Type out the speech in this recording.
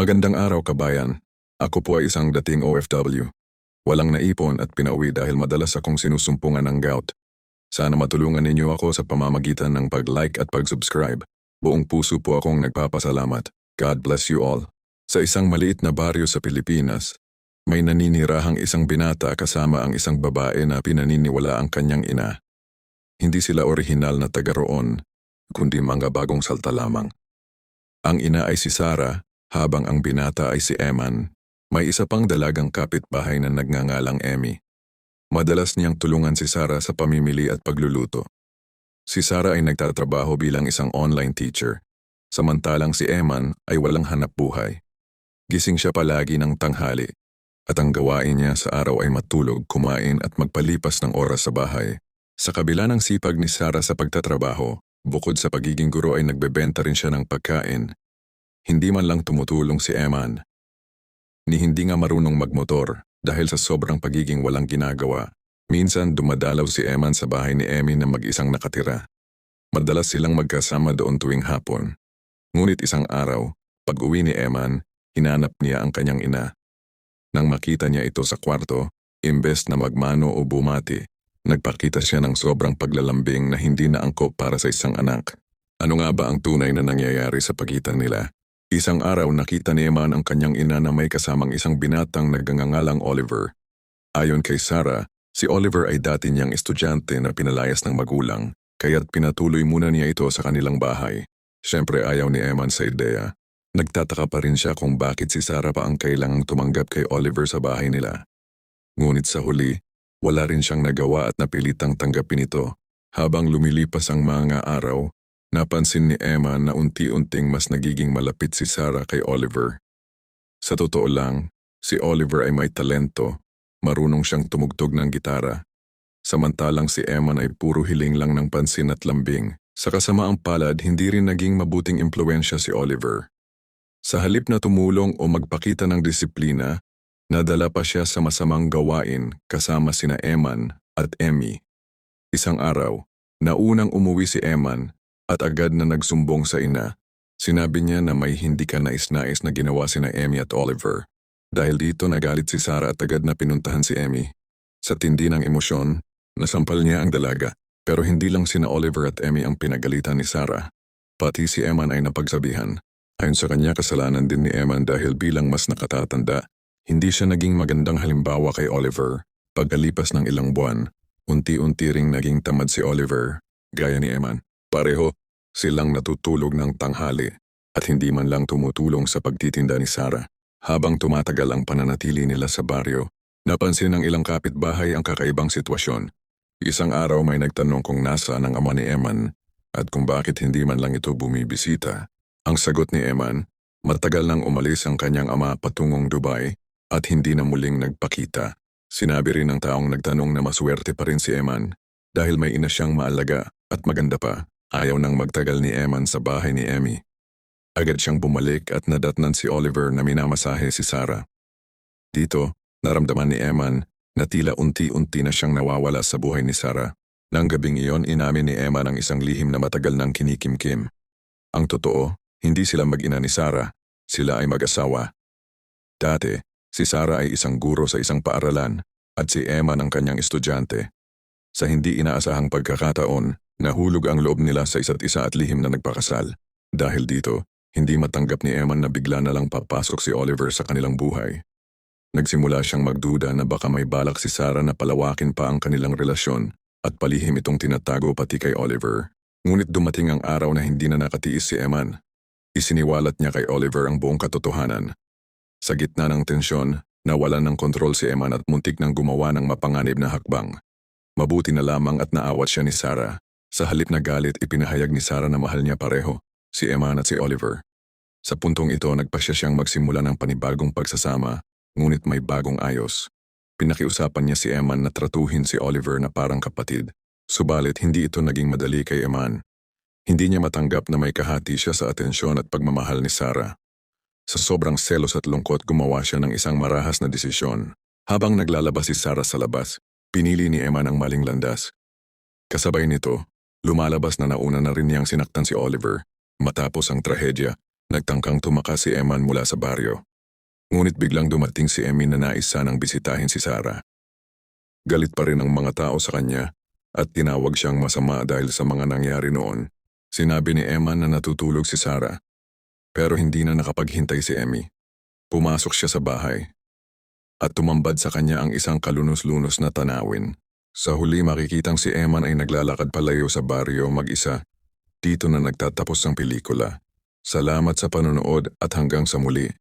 Magandang araw kabayan. Ako po ay isang dating OFW. Walang naipon at pinauwi dahil madalas akong sinusumpungan ng gout. Sana matulungan ninyo ako sa pamamagitan ng pag-like at pag-subscribe. Buong puso po akong nagpapasalamat. God bless you all. Sa isang maliit na baryo sa Pilipinas, may naninirahang isang binata kasama ang isang babae na pinaniniwala ang kanyang ina. Hindi sila orihinal na taga roon, kundi mga bagong salta lamang. Ang ina ay si Sarah, habang ang binata ay si Eman. May isa pang dalagang kapitbahay na nagngangalang Emmy. Madalas niyang tulungan si Sarah sa pamimili at pagluluto. Si Sarah ay nagtatrabaho bilang isang online teacher, samantalang si Eman ay walang hanap buhay. Gising siya palagi ng tanghali, at ang gawain niya sa araw ay matulog, kumain at magpalipas ng oras sa bahay. Sa kabila ng sipag ni Sarah sa pagtatrabaho, bukod sa pagiging guro ay nagbebenta rin siya ng pagkain. Hindi man lang tumutulong si Eman. Ni hindi nga marunong magmotor dahil sa sobrang pagiging walang ginagawa. Minsan dumadalaw si Eman sa bahay ni Emmy na mag-isang nakatira. Madalas silang magkasama doon tuwing hapon. Ngunit isang araw, pag uwi ni Eman, hinanap niya ang kanyang ina. Nang makita niya ito sa kwarto, imbes na magmano o bumati, nagpakita siya ng sobrang paglalambing na hindi naangkop para sa isang anak. Ano nga ba ang tunay na nangyayari sa pagitan nila? Isang araw nakita ni Eman ang kanyang ina na may kasamang isang binatang nagngangalang Oliver. Ayon kay Sarah, si Oliver ay dati niyang estudyante na pinalayas ng magulang, kaya't pinatuloy muna niya ito sa kanilang bahay. Siyempre ayaw ni Eman sa ideya. Nagtataka pa rin siya kung bakit si Sarah pa ang kailangang tumanggap kay Oliver sa bahay nila. Ngunit sa huli, wala rin siyang nagawa at napilitang tanggapin ito. Habang lumilipas ang mga araw, napansin ni Emma na unti-unting mas nagiging malapit si Sarah kay Oliver. Sa totoo lang, si Oliver ay may talento, marunong siyang tumugtog ng gitara. Samantalang si Emma ay puro hiling lang ng pansin at lambing. Sa kasamaang palad, hindi rin naging mabuting impluensya si Oliver. Sa halip na tumulong o magpakita ng disiplina, nadala pa siya sa masamang gawain kasama sina Eman at Emmy. Isang araw, naunang umuwi si Eman at agad na nagsumbong sa ina. Sinabi niya na may hindi ka nais-nais na ginawa sina Emmy at Oliver. Dahil dito nagalit si Sarah at agad na pinuntahan si Emmy. Sa tindi ng emosyon, nasampal niya ang dalaga. Pero hindi lang sina Oliver at Emmy ang pinagalitan ni Sarah. Pati si Eman ay napagsabihan. Ayon sa kanya kasalanan din ni Eman dahil bilang mas nakatatanda, hindi siya naging magandang halimbawa kay Oliver. Pagkalipas ng ilang buwan, unti-unti ring naging tamad si Oliver, gaya ni Eman. Pareho, silang natutulog ng tanghali at hindi man lang tumutulong sa pagtitinda ni Sarah. Habang tumatagal ang pananatili nila sa baryo, napansin ng ilang kapitbahay ang kakaibang sitwasyon. Isang araw may nagtanong kung nasa ang ama ni Eman at kung bakit hindi man lang ito bumibisita. Ang sagot ni Eman, matagal nang umalis ang kanyang ama patungong Dubai at hindi na muling nagpakita. Sinabi rin ng taong nagtanong na maswerte pa rin si Eman dahil may ina siyang maalaga at maganda pa. Ayaw nang magtagal ni Eman sa bahay ni Emmy. Agad siyang bumalik at nadatnan si Oliver na minamasahe si Sarah. Dito, naramdaman ni Eman na tila unti-unti na siyang nawawala sa buhay ni Sarah. Nang gabing iyon, inamin ni Eman ang isang lihim na matagal nang kinikimkim. Ang totoo, hindi sila mag-ina ni Sarah, sila ay mag-asawa. Dati, si Sarah ay isang guro sa isang paaralan at si Emma ng kanyang estudyante. Sa hindi inaasahang pagkakataon, nahulog ang loob nila sa isa't isa at lihim na nagpakasal. Dahil dito, hindi matanggap ni Emma na bigla na lang papasok si Oliver sa kanilang buhay. Nagsimula siyang magduda na baka may balak si Sarah na palawakin pa ang kanilang relasyon at palihim itong tinatago pati kay Oliver. Ngunit dumating ang araw na hindi na nakatiis si Eman Isiniwalat niya kay Oliver ang buong katotohanan. Sa gitna ng tensyon, nawalan ng kontrol si Eman at muntik nang gumawa ng mapanganib na hakbang. Mabuti na lamang at naawat siya ni Sarah. Sa halip na galit, ipinahayag ni Sarah na mahal niya pareho, si Eman at si Oliver. Sa puntong ito, nagpasya siyang magsimula ng panibagong pagsasama, ngunit may bagong ayos. Pinakiusapan niya si Eman na tratuhin si Oliver na parang kapatid. Subalit hindi ito naging madali kay Eman. Hindi niya matanggap na may kahati siya sa atensyon at pagmamahal ni Sarah. Sa sobrang selos at lungkot gumawa siya ng isang marahas na desisyon. Habang naglalabas si Sarah sa labas, pinili ni Emma ng maling landas. Kasabay nito, lumalabas na nauna na rin niyang sinaktan si Oliver. Matapos ang trahedya, Nagtangkang tumakas si Eman mula sa baryo. Ngunit biglang dumating si Emmy na nais sanang bisitahin si Sarah. Galit pa rin ang mga tao sa kanya at tinawag siyang masama dahil sa mga nangyari noon. Sinabi ni Eman na natutulog si Sarah. Pero hindi na nakapaghintay si Emmy. Pumasok siya sa bahay. At tumambad sa kanya ang isang kalunos-lunos na tanawin. Sa huli makikitang si Eman ay naglalakad palayo sa baryo mag-isa. Dito na nagtatapos ang pelikula. Salamat sa panonood at hanggang sa muli.